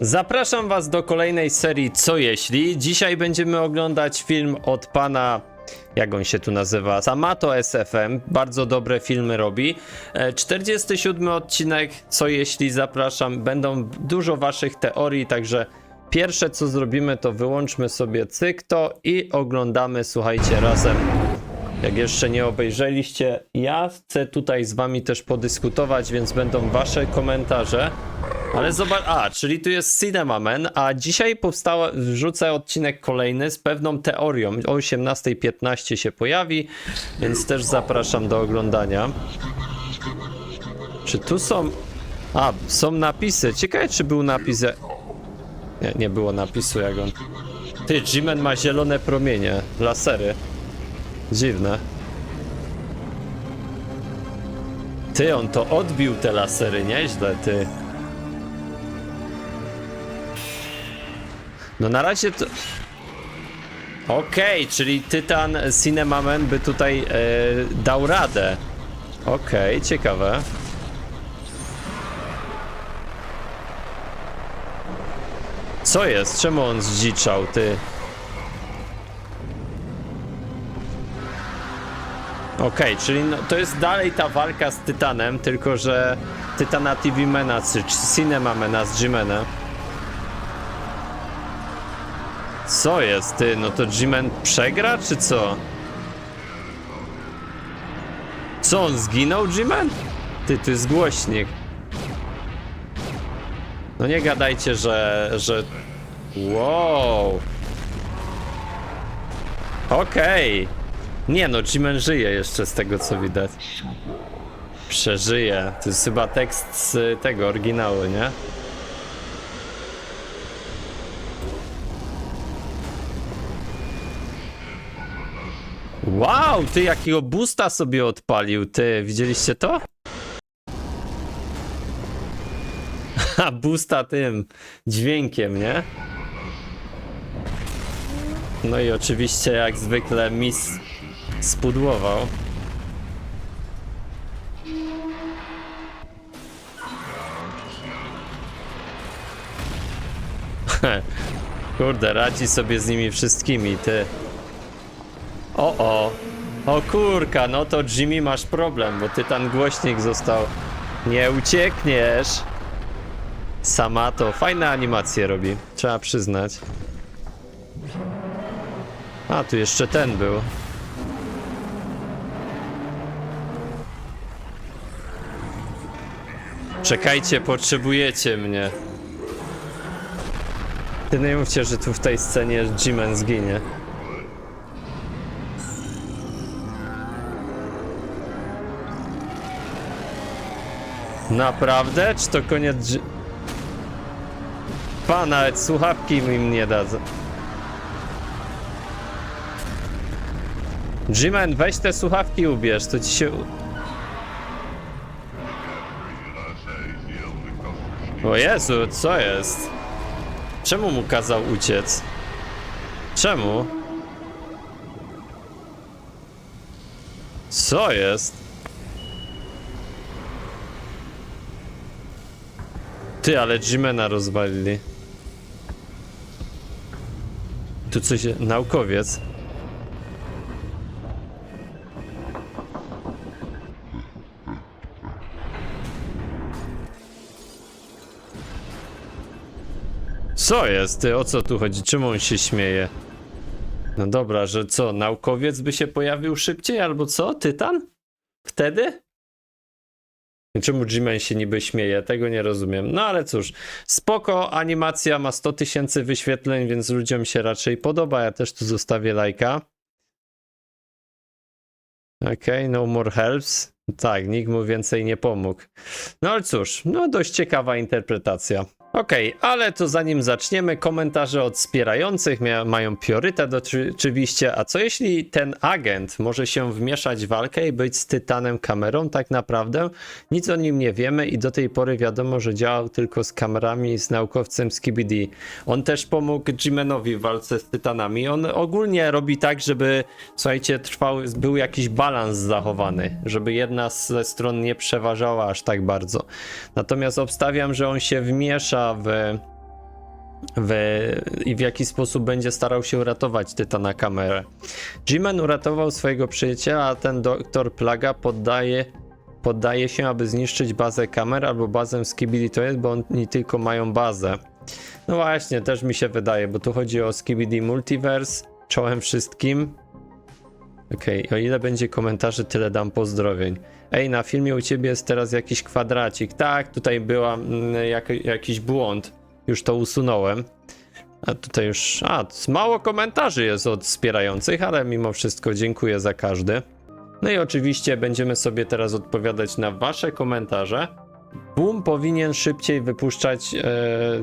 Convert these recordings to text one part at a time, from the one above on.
Zapraszam Was do kolejnej serii Co jeśli? Dzisiaj będziemy oglądać film od pana, jak on się tu nazywa, Samato SFM. Bardzo dobre filmy robi. E, 47 odcinek Co jeśli? Zapraszam. Będą dużo Waszych teorii, także pierwsze co zrobimy to wyłączmy sobie cykto i oglądamy, słuchajcie, razem jak jeszcze nie obejrzeliście, ja chcę tutaj z wami też podyskutować, więc będą wasze komentarze. Ale zobacz, a, czyli tu jest Cinemaman, a dzisiaj powstała, wrzucę odcinek kolejny z pewną teorią. O 18.15 się pojawi, więc też zapraszam do oglądania. Czy tu są... A, są napisy. Ciekawe, czy był napis... Nie, nie było napisu, jak on... Ty, Jimen ma zielone promienie, lasery. Dziwne. Ty, on to odbił te lasery, nieźle, ty. No na razie to... Okej, czyli Tytan Cinemaman by tutaj e, dał radę. Okej, ciekawe. Co jest? Czemu on zdziczał, ty? Okej, czyli no, to jest dalej ta walka z Tytanem, tylko że Tytana TV Mena, czy Cinema Mena z G-Mena. Co jest, ty? No to G-Men przegra, czy co? Co, on zginął, G-Men? Ty, to jest głośnik. No nie gadajcie, że... że... Wow. Okej. Nie no, Jimen żyje jeszcze z tego co widać. Przeżyje. To jest chyba tekst z tego oryginału, nie? Wow, ty jakiego boosta sobie odpalił, ty, widzieliście to? Ha, boosta tym dźwiękiem, nie? No i oczywiście jak zwykle mis spudłował. Kurde, radzi sobie z nimi wszystkimi, ty. O, o. O kurka, no to Jimmy masz problem, bo ty ten głośnik został. Nie uciekniesz. Sama to fajne animacje robi, trzeba przyznać. A, tu jeszcze ten był. Czekajcie, potrzebujecie mnie. Ty nie mówcie, że tu w tej scenie Jimen zginie. Naprawdę? Czy to koniec... Ji- Pa, nawet słuchawki im nie dadzą. Jimen, weź te słuchawki ubierz, to ci się... O Jezu, co jest? Czemu mu kazał uciec? Czemu? Co jest? Ty, ale Jimena rozwalili. Tu coś... Naukowiec. Co jest? Ty, o co tu chodzi? Czemu on się śmieje? No dobra, że co, naukowiec by się pojawił szybciej albo co? Tytan? Wtedy? I Czemu G-Man się niby śmieje? Tego nie rozumiem. No ale cóż, spoko, animacja ma 100 tysięcy wyświetleń, więc ludziom się raczej podoba. Ja też tu zostawię lajka. Okej, no more helps. Tak, nikt mu więcej nie pomógł. No ale cóż, no dość ciekawa interpretacja. Okej, ale to zanim zaczniemy, komentarze od wspierających mają priorytet oczy- oczywiście, a co jeśli ten agent może się wmieszać w walkę i być z Tytanem kamerą tak naprawdę? Nic o nim nie wiemy i do tej pory wiadomo, że działał tylko z kamerami z naukowcem z KBD. On też pomógł Jimenowi w walce z Tytanami. On ogólnie robi tak, żeby, słuchajcie, trwał, był jakiś balans zachowany, żeby jedna ze stron nie przeważała aż tak bardzo. Natomiast obstawiam, że on się wmiesza w w, i w jaki sposób będzie starał się uratować Tytana kamerę. G-Man uratował swojego przyjaciela, a ten doktor Plaga poddaje, poddaje się, aby zniszczyć bazę kamer albo bazę Skibidi to jest, bo oni tylko mają bazę. No właśnie, też mi się wydaje, bo tu chodzi o Skibidi Multiverse, czołem wszystkim. Okej, o ile będzie komentarzy, tyle dam pozdrowień. Ej, na filmie u ciebie jest teraz jakiś kwadracik. Tak, tutaj była mm, jak, jakiś błąd. Już to usunąłem. A tutaj już. A, mało komentarzy jest od wspierających, ale mimo wszystko dziękuję za każdy. No i oczywiście będziemy sobie teraz odpowiadać na Wasze komentarze. Boom powinien szybciej wypuszczać e,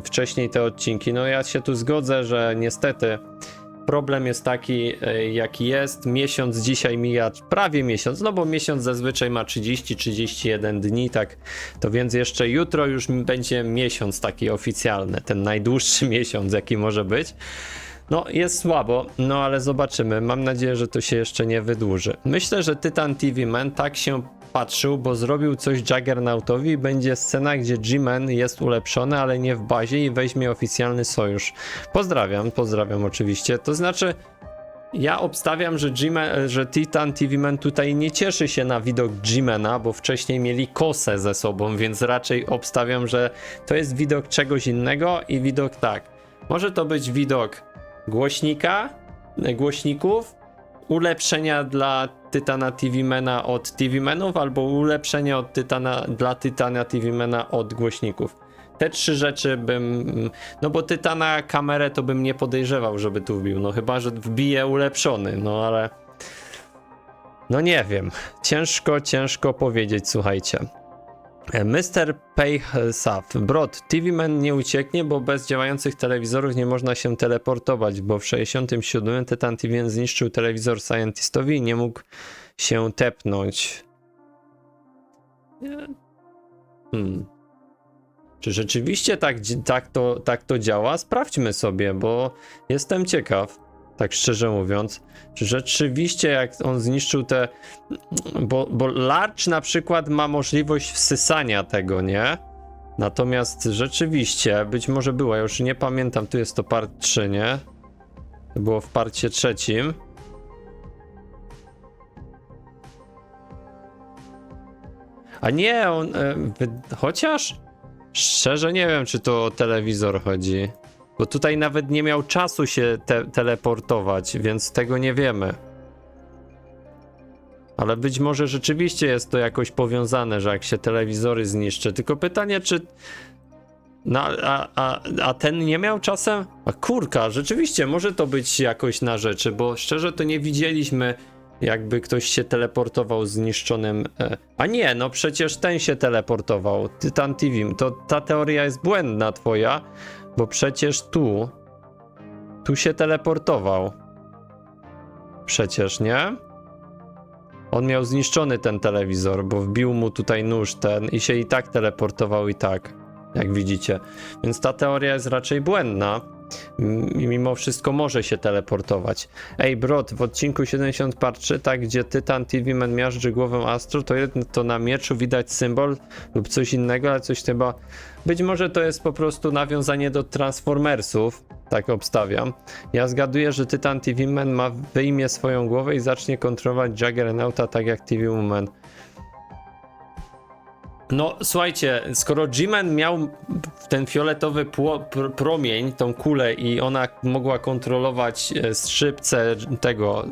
wcześniej te odcinki. No ja się tu zgodzę, że niestety problem jest taki, e, jaki jest. Miesiąc dzisiaj mija, prawie miesiąc, no bo miesiąc zazwyczaj ma 30-31 dni, tak. To więc jeszcze jutro już będzie miesiąc taki oficjalny, ten najdłuższy miesiąc, jaki może być. No, jest słabo, no ale zobaczymy. Mam nadzieję, że to się jeszcze nie wydłuży. Myślę, że Titan TV Man tak się patrzył, bo zrobił coś Juggernautowi i będzie scena, gdzie G-Man jest ulepszony, ale nie w bazie i weźmie oficjalny sojusz. Pozdrawiam, pozdrawiam oczywiście. To znaczy, ja obstawiam, że, że Titan TV Man tutaj nie cieszy się na widok G-Mana, bo wcześniej mieli kosę ze sobą, więc raczej obstawiam, że to jest widok czegoś innego i widok tak. Może to być widok głośnika, e, głośników, ulepszenia dla Tytana TV Mana od TV Menów, albo ulepszenia od Tytana, dla Tytana TV Mana od głośników. Te trzy rzeczy bym. No bo Tytana kamerę to bym nie podejrzewał, żeby tu wbił. No chyba, że wbije ulepszony, no ale. No nie wiem. Ciężko, ciężko powiedzieć, słuchajcie. E, Mr. Paysav. Brod, TV Man nie ucieknie, bo bez działających telewizorów nie można się teleportować, bo w 67 Titan TV Man zniszczył telewizor Scientistowi i nie mógł się tepnąć. Hmm. Czy rzeczywiście tak, tak, to, tak to działa? Sprawdźmy sobie, bo jestem ciekaw, tak szczerze mówiąc, czy rzeczywiście jak on zniszczył te bo, bo Larch na przykład ma możliwość wsysania tego, nie? Natomiast rzeczywiście, być może była, już nie pamiętam, tu jest to part 3, nie? To było w parcie trzecim. A nie, on. E, chociaż. Szczerze nie wiem, czy to o telewizor chodzi. Bo tutaj nawet nie miał czasu się te, teleportować, więc tego nie wiemy. Ale być może rzeczywiście jest to jakoś powiązane, że jak się telewizory zniszczy. Tylko pytanie, czy. No, a, a, a ten nie miał czasem? A kurka, rzeczywiście, może to być jakoś na rzeczy, bo szczerze to nie widzieliśmy, jakby ktoś się teleportował zniszczonym. E... A nie, no przecież ten się teleportował. Titan TV. To ta teoria jest błędna, twoja, bo przecież tu. Tu się teleportował. Przecież, nie? On miał zniszczony ten telewizor, bo wbił mu tutaj nóż ten i się i tak teleportował i tak, jak widzicie. Więc ta teoria jest raczej błędna. I mimo wszystko może się teleportować. Ej, Brod, w odcinku 70 part 3, tak, gdzie Tytan TV Man miażdży głowę Astro, to jedno to na mieczu widać symbol lub coś innego, ale coś chyba... Być może to jest po prostu nawiązanie do Transformersów, tak obstawiam. Ja zgaduję, że Tytan TV Man ma wyjmie swoją głowę i zacznie kontrolować Juggernauta tak jak TV Woman. No, słuchajcie, skoro G-Man miał ten fioletowy pr, promień, tą kulę i ona mogła kontrolować e, skrzypce tego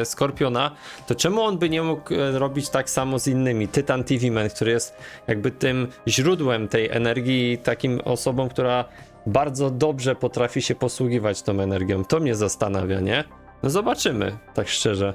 e, Skorpiona, to czemu on by nie mógł e, robić tak samo z innymi? Tytan TV Man, który jest jakby tym źródłem tej energii takim osobą, która bardzo dobrze potrafi się posługiwać tą energią. To mnie zastanawia, nie? No zobaczymy, tak szczerze.